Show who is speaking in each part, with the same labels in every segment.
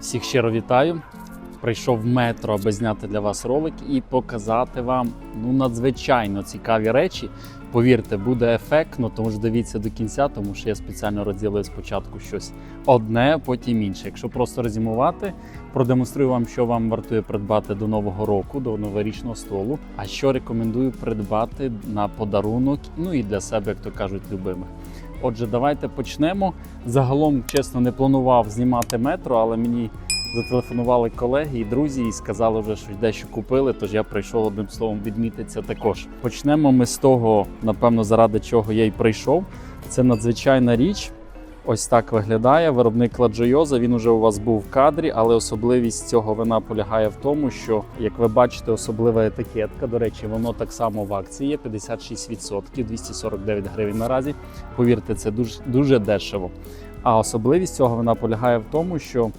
Speaker 1: Всіх щиро вітаю. Прийшов в метро, аби зняти для вас ролик і показати вам ну надзвичайно цікаві речі. Повірте, буде ефектно, тому ж дивіться до кінця, тому що я спеціально розділив спочатку щось одне, потім інше. Якщо просто резюмувати, продемонструю вам, що вам вартує придбати до нового року, до новорічного столу. А що рекомендую придбати на подарунок, ну і для себе, як то кажуть, любимих. Отже, давайте почнемо. Загалом, чесно, не планував знімати метро, але мені зателефонували колеги і друзі і сказали вже, що дещо купили. Тож я прийшов одним словом відмітитися також. Почнемо ми з того, напевно, заради чого я й прийшов. Це надзвичайна річ. Ось так виглядає виробник Ладжойоза. Він уже у вас був в кадрі, але особливість цього вина полягає в тому, що, як ви бачите, особлива етикетка. До речі, воно так само в акції є 56%, 249 гривень наразі. Повірте, це дуже, дуже дешево. А особливість цього вина полягає в тому, що,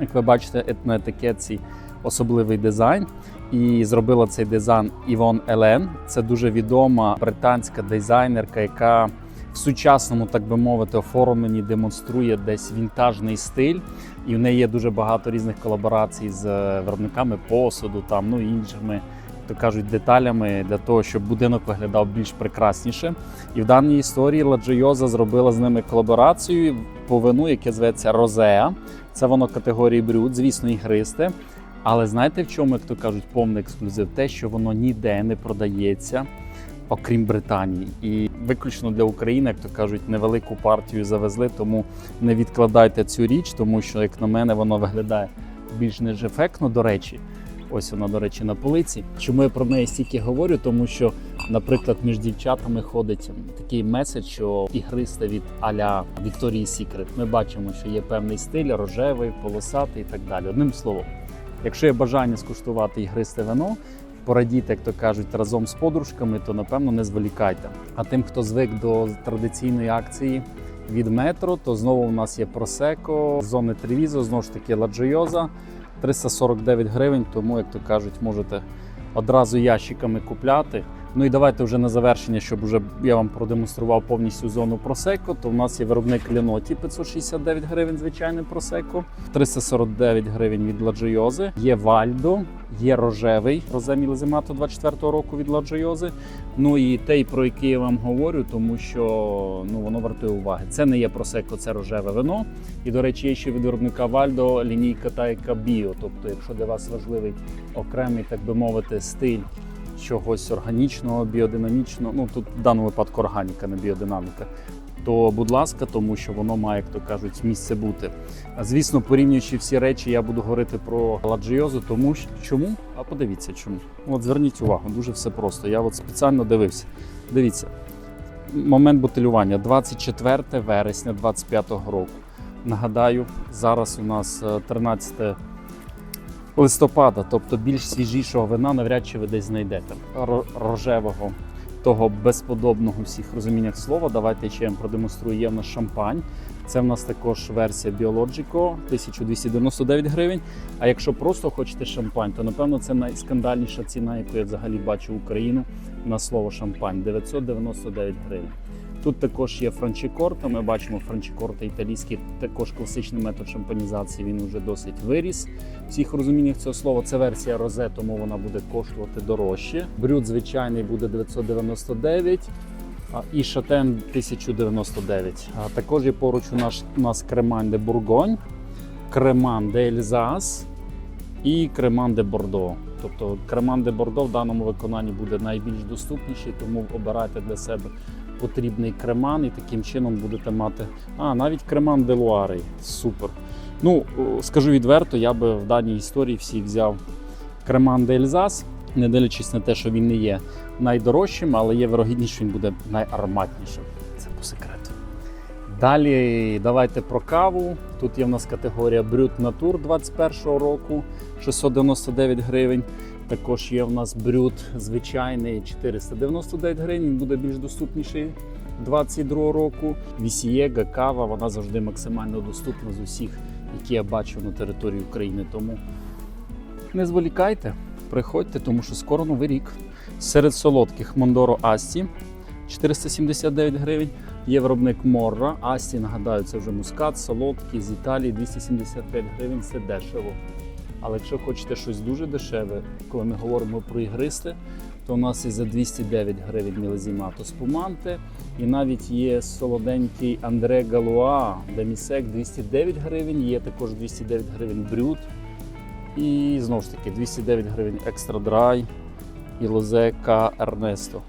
Speaker 1: як ви бачите, на етикетці особливий дизайн. І зробила цей дизайн Івон Елен. Це дуже відома британська дизайнерка, яка в сучасному, так би мовити, оформленні демонструє десь вінтажний стиль. І в неї є дуже багато різних колаборацій з е, виробниками посуду, там ну іншими. То кажуть, деталями для того, щоб будинок виглядав більш прекрасніше. І в даній історії Ладжойоза зробила з ними колаборацію по вину, яке зветься Розеа. Це воно категорії брюд, звісно, ігристе. Але знаєте, в чому, як то кажуть, повний ексклюзив? Те, що воно ніде не продається, окрім Британії. І виключно для України, як то кажуть, невелику партію завезли, тому не відкладайте цю річ, тому що, як на мене, воно виглядає більш ніж ефектно. До речі, ось вона, до речі, на полиці. Чому я про неї стільки говорю? Тому що, наприклад, між дівчатами ходить такий меседж, що ігристе від аля Вікторії Сікрет. Ми бачимо, що є певний стиль, рожевий, полосатий і так далі. Одним словом. Якщо є бажання скуштувати ігристе вино, порадіти, як то кажуть, разом з подружками, то напевно не зволікайте. А тим, хто звик до традиційної акції від метро, то знову у нас є просеко, зони Тревізо, знову ж таки ладжойоза, 349 гривень. Тому, як то кажуть, можете одразу ящиками купляти. Ну і давайте вже на завершення, щоб вже я вам продемонстрував повністю зону просеко. То в нас є виробник Ліноті 569 гривень, звичайний просеко, 349 гривень від Ладжойози. Є Вальдо, є рожевий розе Мілезимато 24-го року від Ладжойози. Ну і той, про який я вам говорю, тому що ну воно вартує уваги. Це не є просеко, це рожеве вино. І до речі, є ще від виробника Вальдо лінійка Тайка Біо. Тобто, якщо для вас важливий окремий, так би мовити, стиль чогось органічного, біодинамічного, ну тут в даному випадку органіка, не біодинаміка. То, будь ласка, тому що воно має, як то кажуть, місце бути. Звісно, порівнюючи всі речі, я буду говорити про ладжіозу, тому що чому? А подивіться чому. От зверніть увагу, дуже все просто. Я от спеціально дивився. Дивіться, момент бутилювання 24 вересня 25-го року. Нагадаю, зараз у нас е, 13 листопада, тобто більш свіжішого вина навряд чи ви десь знайдете. Рожевого, того безподобного всіх розуміннях слова. Давайте ще я вам продемонструю. Є в нас шампань. Це в нас також версія Biologico, 1299 гривень. А якщо просто хочете шампань, то напевно це найскандальніша ціна, яку я взагалі бачу в Україну на слово шампань 999 гривень. Тут також є франчикорта. Ми бачимо франчикорта італійський, також класичний метод шампанізації. Він вже досить виріс. Всіх розуміннях цього слова це версія розе, тому вона буде коштувати дорожче. Брюд звичайний буде 999. І шатен 1099. А також є поруч у нас, у нас кремань де Бургонь, креман де Ельзас і креман де Бордо. Тобто креман де Бордо в даному виконанні буде найбільш доступніший, тому обирайте для себе потрібний креман і таким чином будете мати. А, навіть креман де Луари. Супер. Ну, скажу відверто, я би в даній історії всі взяв креман де Ельзас, не дивлячись на те, що він не є найдорожчим, але є вирогідність, що він буде найароматнішим. Це по секрету. Далі давайте про каву. Тут є в нас категорія Brut Natur 21 року 699 гривень. Також є в нас брют звичайний 499 гривень. Він буде більш доступніший 22 року. Вісієга, кава, вона завжди максимально доступна з усіх, які я бачу на території України. Тому не зволікайте, приходьте, тому що скоро новий рік. Серед солодких Мондоро Асті 479 гривень. Є виробник Морра, Асті, нагадаю, це вже мускат, солодкий з Італії 275 гривень це дешево. Але якщо хочете щось дуже дешеве, коли ми говоримо про ігристе, то у нас і за 209 гривень мілезімато спуманте. І навіть є солоденький Андре Галуа Демісек 209 гривень, є також 209 гривень брют. І знову ж таки 209 гривень екстра драй і лозека Ернесто.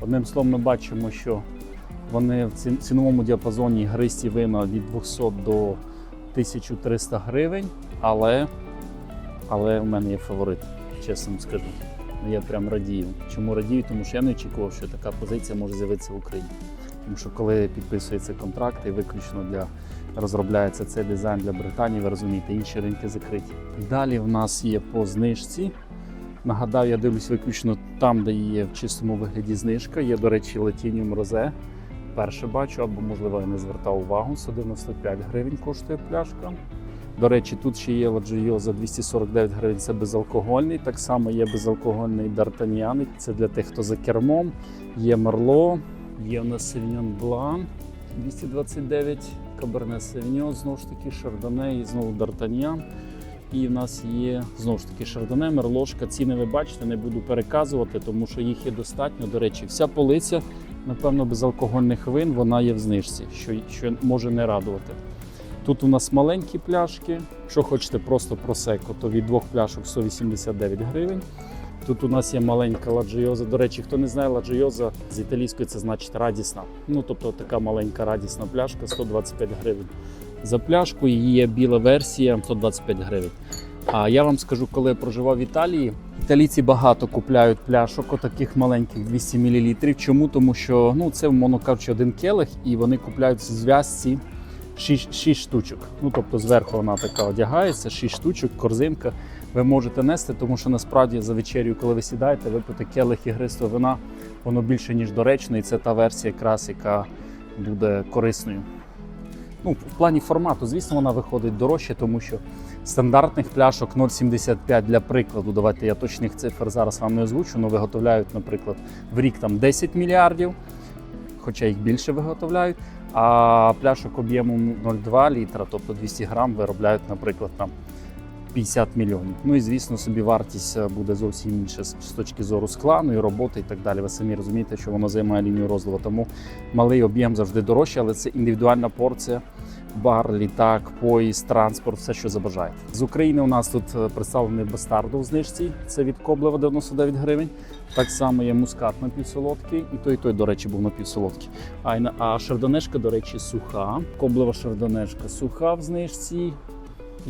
Speaker 1: Одним словом, ми бачимо, що вони в ціновому діапазоні гристі вина від 200 до 1300 гривень, але, але в мене є фаворит, чесно скажу. Я прям радію. Чому радію? Тому що я не очікував, що така позиція може з'явитися в Україні. Тому що коли підписується контракт і виключно для розробляється цей дизайн для Британії, ви розумієте, інші ринки закриті. Далі в нас є по знижці. Нагадаю, я дивлюсь виключно там, де є в чистому вигляді знижка. Є, до речі, Латініум Розе. Перше бачу, або, можливо, я не звертав увагу. 195 гривень коштує пляшка. До речі, тут ще є Ладжийо за 249 гривень, це безалкогольний. Так само є безалкогольний Д'Артаньян, це для тих, хто за кермом. Є Мерло, є у нас Севіньон Блан 229, Каберне Севіньон, знову ж таки, Шардоне і знову Д'Артаньян. І в нас є знову ж таки Шардоне, Мерлошка. Ціни ви бачите, не буду переказувати, тому що їх є достатньо. До речі, вся полиця, напевно, безалкогольних вин, вона є в знижці, що, що може не радувати. Тут у нас маленькі пляшки. Якщо хочете просто просеко, то від двох пляшок 189 гривень. Тут у нас є маленька ладжийоза. До речі, хто не знає, ладжийоза з італійської це значить радісна. Ну тобто така маленька радісна пляшка 125 гривень. За пляшку і є біла версія 125 гривень. А я вам скажу, коли я проживав в Італії, італійці багато купляють пляшок, отаких маленьких 200 мл. Чому? Тому що ну, це, мовно кажучи, один келих, і вони купляють в зв'язці 6, 6 штучок. Ну, тобто зверху вона така одягається, 6 штучок, корзинка. Ви можете нести, тому що насправді за вечерю, коли ви сідаєте, випити келих ігристого вина, воно більше, ніж доречно, і це та версія якраз, яка буде корисною. Ну, в плані формату, звісно, вона виходить дорожче, тому що стандартних пляшок 0,75 для прикладу. Давайте я точних цифр зараз вам не озвучу, але виготовляють, наприклад, в рік там 10 мільярдів, хоча їх більше виготовляють. А пляшок об'ємом 0,2 літра, тобто 200 грам, виробляють, наприклад, там 50 мільйонів. Ну і звісно, собі вартість е, буде зовсім інша з точки зору скла, ну і роботи і так далі. Ви самі розумієте, що воно займає лінію розливу. Тому малий об'єм завжди дорожче, але це індивідуальна порція. Бар, літак, поїзд, транспорт, все, що забажаєте. З України у нас тут е, представлений бастарду в знижці. Це від Коблева 99 гривень. Так само є мускат напівсолодкий, і той, і той, до речі, був напівсолодкий. А, а шардонешка, до речі, суха. Коблева шардонешка суха в знижці.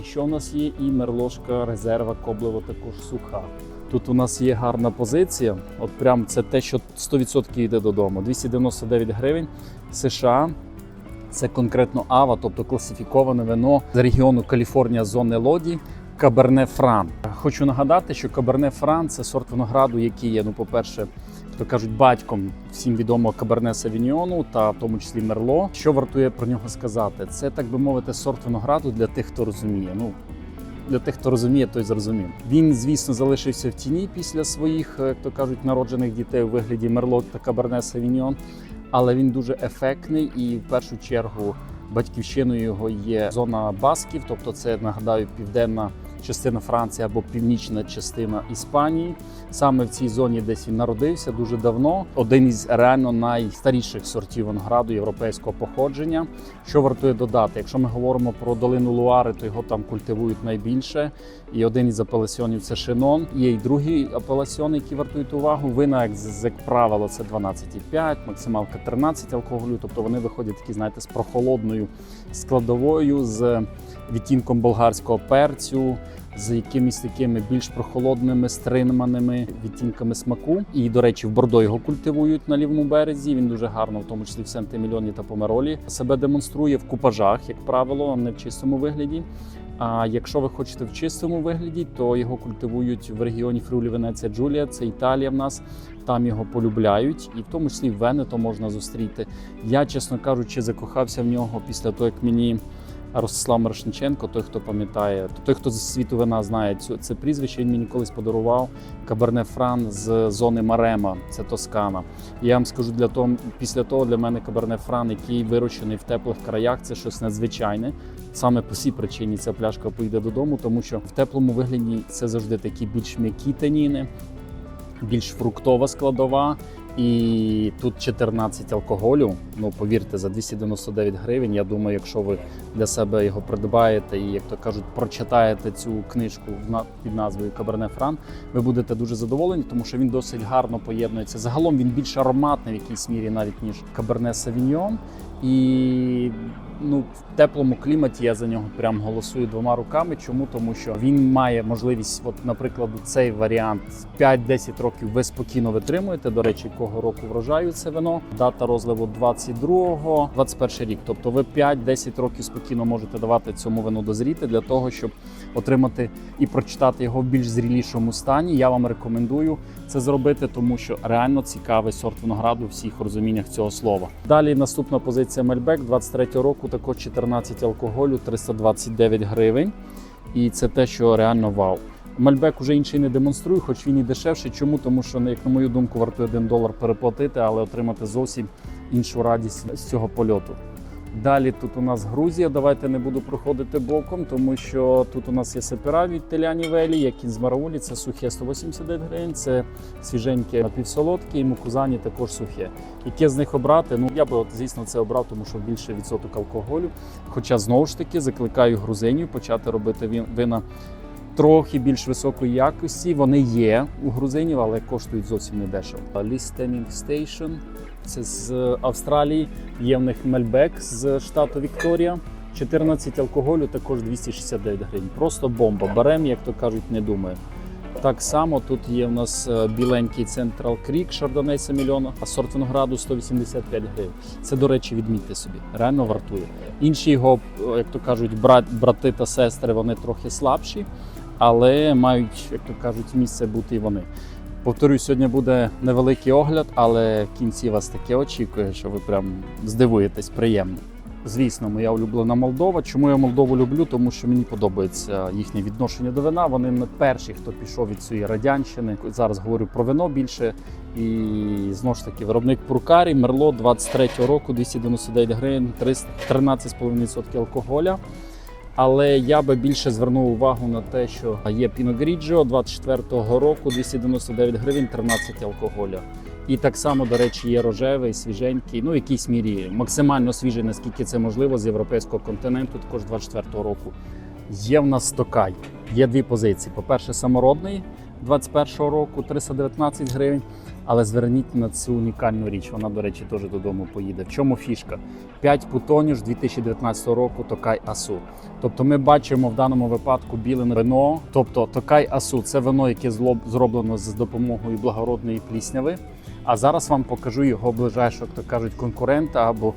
Speaker 1: І що у нас є? І мерлошка резерва Коблева також суха. Тут у нас є гарна позиція. От прям це те, що 100% йде додому. 299 гривень. США. Це конкретно Ава, тобто класифіковане вино з регіону Каліфорнія зони Лоді. Каберне Фран. Хочу нагадати, що Каберне Фран це сорт винограду, який є, ну, по-перше, то кажуть, батьком всім відомого Каберне Савіньйону та в тому числі Мерло. Що вартує про нього сказати? Це так би мовити, сорт винограду для тих, хто розуміє. Ну для тих, хто розуміє, той зрозумів. Він, звісно, залишився в тіні після своїх, е, як то кажуть, народжених дітей у вигляді Мерло та Каберне Савіньйон, але він дуже ефектний і в першу чергу батьківщиною його є зона Басків, тобто це нагадаю південна частина Франції або північна частина Іспанії. Саме в цій зоні десь він народився дуже давно. Один із реально найстаріших сортів винограду європейського походження. Що вартує додати? Якщо ми говоримо про долину Луари, то його там культивують найбільше. І один із апелясіонів це шинон. Є й другий апелясіон, які вартують увагу. Вина, як, як правило, це 12,5, максималка 13 алкоголю. Тобто вони виходять такі, знаєте, з прохолодною складовою, з відтінком болгарського перцю. З якимись такими більш прохолодними, стриманими відтінками смаку. І, до речі, в Бордо його культивують на лівому березі. Він дуже гарно, в тому числі в Сентимільоні та Померолі, себе демонструє в купажах, як правило, а не в чистому вигляді. А якщо ви хочете в чистому вигляді, то його культивують в регіоні Фрулі Венеція Джулія, це Італія в нас. Там його полюбляють, і в тому числі в Венето можна зустріти. Я, чесно кажучи, закохався в нього після того, як мені Ростислав Мирошниченко, той, хто пам'ятає, той, хто зі світу вина знає це прізвище. Він мені колись подарував Каберне Фран з зони Марема, це Тоскана. І я вам скажу для того, після того для мене Каберне Фран, який вирощений в теплих краях, це щось надзвичайне. Саме по цій причині ця пляшка поїде додому, тому що в теплому вигляді це завжди такі більш м'які таніни, більш фруктова складова. І тут 14 алкоголю. Ну повірте, за 299 гривень. Я думаю, якщо ви для себе його придбаєте і, як то кажуть, прочитаєте цю книжку під назвою Каберне Фран, ви будете дуже задоволені, тому що він досить гарно поєднується. Загалом він більш ароматний в якійсь мірі, навіть ніж Каберне Савіньйон. І ну, в теплому кліматі я за нього прям голосую двома руками. Чому? Тому що він має можливість, от, наприклад, цей варіант 5-10 років ви спокійно витримуєте. До речі, якого року врожаю це вино. Дата розливу 22-го, 21 рік. Тобто ви 5-10 років спокійно можете давати цьому вину дозріти для того, щоб отримати і прочитати його в більш зрілішому стані. Я вам рекомендую це зробити, тому що реально цікавий сорт винограду у всіх розуміннях цього слова. Далі наступна позиція Мельбек 23 року, також 14 алкоголю, 329 гривень. І це те, що реально вау. Мальбек уже інший не демонструю, хоч він і дешевший. Чому? Тому що, як на мою думку, вартує 1 долар переплатити, але отримати зовсім іншу радість з цього польоту. Далі тут у нас Грузія. Давайте не буду проходити боком, тому що тут у нас є сепера від Теляні Велі, як з Мараулі, це сухе 189 гривень, це свіженьке напівсолодке і мукузані також сухе. Яке з них обрати? Ну я би от, звісно це обрав, тому що більше відсоток алкоголю. Хоча знову ж таки закликаю грузинів почати робити вина трохи більш високої якості. Вони є у грузинів, але коштують зовсім не дешево. Listening Station це з Австралії. Є в них Мельбек з штату Вікторія. 14 алкоголю, також 269 гривень. Просто бомба. Берем, як то кажуть, не думаю. Так само тут є в нас е, біленький Central Creek Chardonnay Семільона, а сорт винограду 185 гривень. Це, до речі, відмітьте собі, реально вартує. Інші його, е, як то кажуть, брат, брати та сестри, вони трохи слабші, але мають, як то кажуть, місце бути і вони. Повторюю, сьогодні буде невеликий огляд, але в кінці вас таке очікує, що ви прям здивуєтесь приємно. Звісно, моя улюблена Молдова. Чому я Молдову люблю? Тому що мені подобається їхнє відношення до вина. Вони перші, хто пішов від цієї радянщини. Зараз говорю про вино більше. І знову ж таки, виробник Пуркарі, Мерло 23-го року, 299 гривень, 13,5% алкоголя. Але я би більше звернув увагу на те, що є Grigio 24-го року, 299 гривень, 13 алкоголя. І так само, до речі, є рожевий, свіженький, ну в якійсь мірі максимально свіжий, наскільки це можливо, з європейського континенту, також 24-го року. Є в нас Токай. Є дві позиції. По-перше, саморобний 21-го року 319 гривень. Але зверніть на цю унікальну річ. Вона, до речі, теж додому поїде. В чому фішка? 5 путоніж 2019 року Токай Асу. Тобто ми бачимо в даному випадку біле вино. Тобто Токай Асу це вино, яке зроблено з допомогою благородної плісняви. А зараз вам покажу його ближайшого, як то кажуть, конкурента або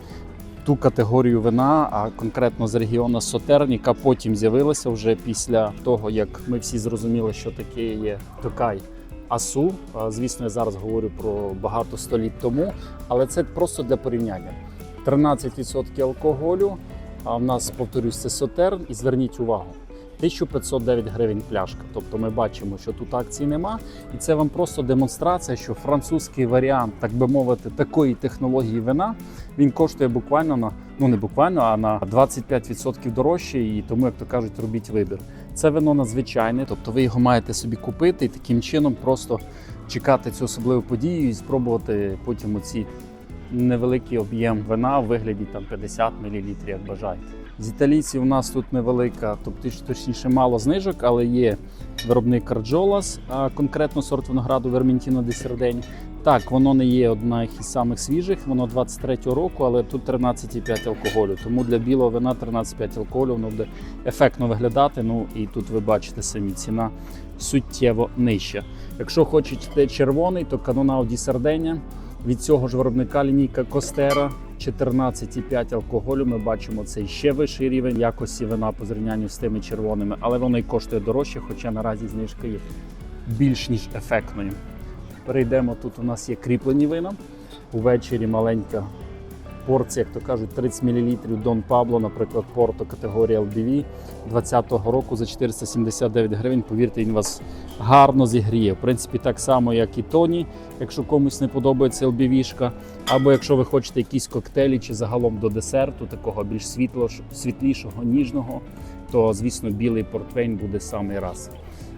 Speaker 1: ту категорію вина, а конкретно з регіону Сотерн, яка потім з'явилася вже після того, як ми всі зрозуміли, що таке є Токай Асу. А, Звісно, я зараз говорю про багато століть тому, але це просто для порівняння. 13% алкоголю. А в нас, повторюсь, це Сотерн. І зверніть увагу. 1509 гривень пляшка. Тобто ми бачимо, що тут акцій нема, і це вам просто демонстрація, що французький варіант, так би мовити, такої технології вина він коштує буквально на ну не буквально, а на 25% дорожче. І тому, як то кажуть, робіть вибір. Це вино надзвичайне, тобто ви його маєте собі купити і таким чином просто чекати цю особливу подію і спробувати потім оці невеликий об'єм вина в вигляді там 50 мл, як бажаєте. З італійців у нас тут невелика, тобто точніше мало знижок, але є виробник Карджолас, конкретно сорт винограду Верментіно ди Сердень. Так, воно не є одна із самих свіжих, воно 23-го року, але тут 13,5 алкоголю. Тому для білого вина 13,5 алкоголю воно буде ефектно виглядати. Ну і тут ви бачите самі ціна суттєво нижча. Якщо хочете червоний, то Канонау ді Сарденя. Від цього ж виробника лінійка Костера 14,5 алкоголю. Ми бачимо цей ще вищий рівень якості вина по зрівнянню з тими червоними, але воно й коштує дорожче, хоча наразі знижка є більш ніж ефектною. Перейдемо тут. У нас є кріплені вина. Увечері маленька порція, як то кажуть, 30 мл Дон Пабло, наприклад, Порто категорія LBV 20-го року за 479 гривень. Повірте, він вас гарно зігріє. В принципі, так само, як і Тоні, якщо комусь не подобається LBV-шка, або якщо ви хочете якісь коктейлі чи загалом до десерту, такого більш світло, світлішого, ніжного, то звісно білий портвейн буде самий раз.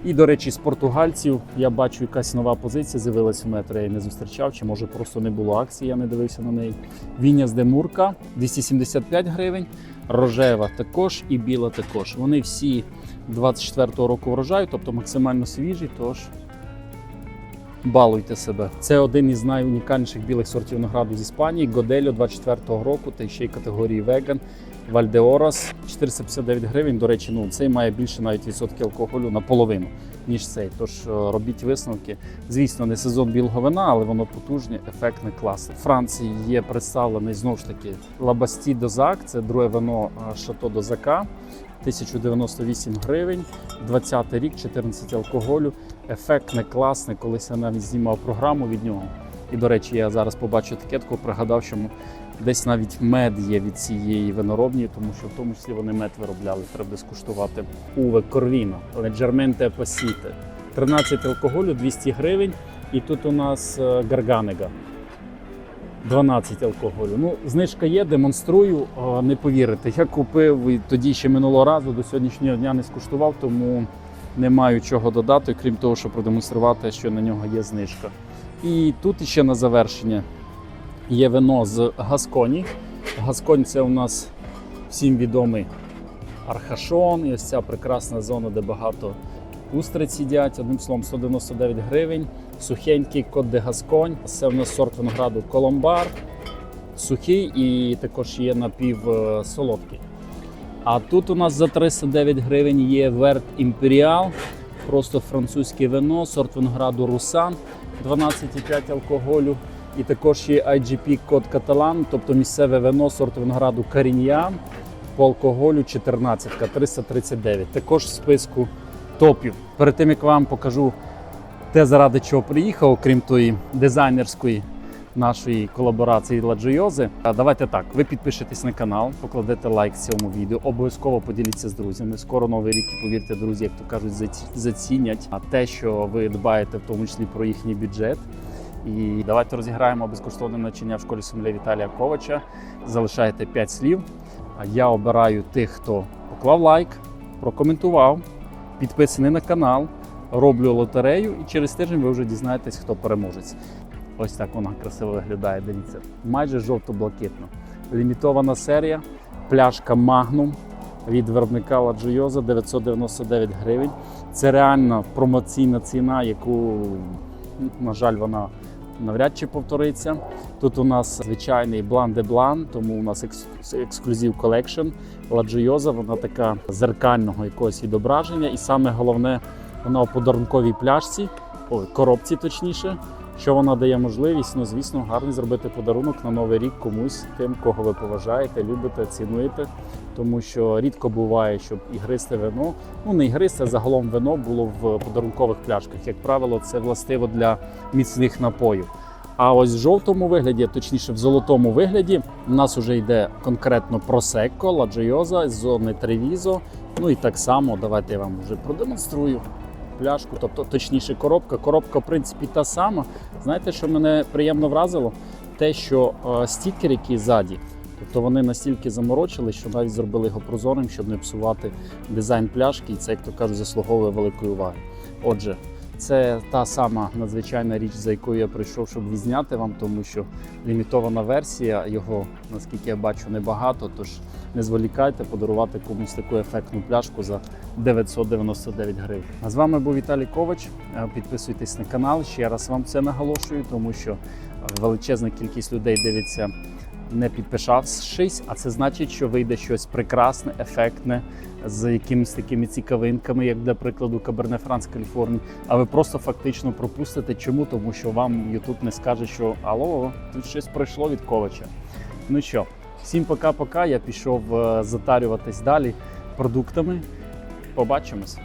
Speaker 1: І, до речі, з португальців я бачу, якась нова позиція з'явилась в метро, я її не зустрічав, чи може просто не було акції, я не дивився на неї. Віняс де Мурка 275 гривень, рожева також і біла також. Вони всі 24-го року врожаю, тобто максимально свіжі, тож балуйте себе. Це один із найунікальніших білих сортів винограду з Іспанії. Годельо 24-го року, та ще й категорії веган. Вальдеорас 459 гривень. До речі, ну цей має більше навіть відсотки алкоголю наполовину, ніж цей. Тож е, робіть висновки. Звісно, не сезон білого вина, але воно потужне, ефектне, класне. В Франції є представлений знову ж таки Лабасті Дозак. Це друге вино Шато Дозака. 1098 гривень, 20 рік, 14 алкоголю. Ефектне, класне. Колись я навіть знімав програму від нього. І, до речі, я зараз побачив етикетку, пригадав, що десь навіть мед є від цієї виноробні, тому що в тому числі вони мед виробляли. Треба скуштувати. Уве Корвіно, Леджерменте Пасіте. 13 алкоголю, 200 гривень. І тут у нас е, Гарганега. 12 алкоголю. Ну, знижка є, демонструю. Не повірите. Я купив і тоді ще минулого разу до сьогоднішнього дня не скуштував, тому не маю чого додати, крім того, щоб продемонструвати, що на нього є знижка. І тут ще на завершення є вино з Гасконі. Гасконь це у нас всім відомий Архашон. І ось ця прекрасна зона, де багато устриць їдять. Одним словом, 199 гривень. Сухенький кот де Гасконь. Це в нас сорт винограду Коломбар. Сухий і також є напівсолодкий. А тут у нас за 309 гривень є Верт Імперіал, просто французьке вино, сорт винограду Русан 12,5 алкоголю. І також є IGP Код Каталан, тобто місцеве вино, сорт винограду Карінья по алкоголю 14 339. Також в списку топів. Перед тим як вам покажу те, заради чого приїхав, окрім тої дизайнерської нашої колаборації Ладжойози. Давайте так, ви підпишетесь на канал, покладете лайк цьому відео, обов'язково поділіться з друзями. Скоро новий рік, і повірте, друзі, як то кажуть, заці- зацінять а те, що ви дбаєте в тому числі про їхній бюджет. І давайте розіграємо безкоштовне навчання в школі сомельє Віталія Ковача. Залишайте 5 слів. А я обираю тих, хто поклав лайк, прокоментував, підписаний на канал, роблю лотерею, і через тиждень ви вже дізнаєтесь, хто переможець. Ось так вона красиво виглядає. Дивіться, майже жовто-блакитно. Лімітована серія, пляшка Magnum від виробника Ладжойоза 999 гривень. Це реально промоційна ціна, яку, на жаль, вона навряд чи повториться. Тут у нас звичайний Blanc de Blanc, тому у нас екс- ексклюзив колекшн. Ладжойоза, вона така зеркального якогось відображення. І саме головне, вона у подарунковій пляшці, ой, коробці точніше, що вона дає можливість, ну звісно, гарний зробити подарунок на новий рік комусь, тим, кого ви поважаєте, любите, цінуєте. Тому що рідко буває, щоб ігристе вино, ну не ігристе, загалом вино було в подарункових пляшках. Як правило, це властиво для міцних напоїв. А ось в жовтому вигляді, точніше в золотому вигляді, у нас вже йде конкретно просекко, ладжойоза зони Тревізо. Ну і так само, давайте я вам вже продемонструю пляшку, тобто точніше коробка. Коробка, в принципі, та сама. Знаєте, що мене приємно вразило? Те, що е, стікер, який ззаді, тобто вони настільки заморочили, що навіть зробили його прозорим, щоб не псувати дизайн пляшки, і це, як то кажуть, заслуговує великої уваги. Отже, це та сама надзвичайна річ, за якою я прийшов, щоб відзняти вам, тому що лімітована версія, його, наскільки я бачу, небагато. Тож не зволікайте подарувати комусь таку ефектну пляшку за 999 гривень. А з вами був Віталій Ковач. Е, Підписуйтесь на канал. Ще раз вам це наголошую, тому що величезна кількість людей дивиться. Не підписавшись, а це значить, що вийде щось прекрасне, ефектне, з якимись такими цікавинками, як для прикладу Каберне Франц Каліфорнії. А ви просто фактично пропустите. Чому? Тому що вам Ютуб не скаже, що алло, тут щось пройшло від Ковача. Ну що, всім пока-пока. Я пішов е, затарюватись далі продуктами. Побачимось.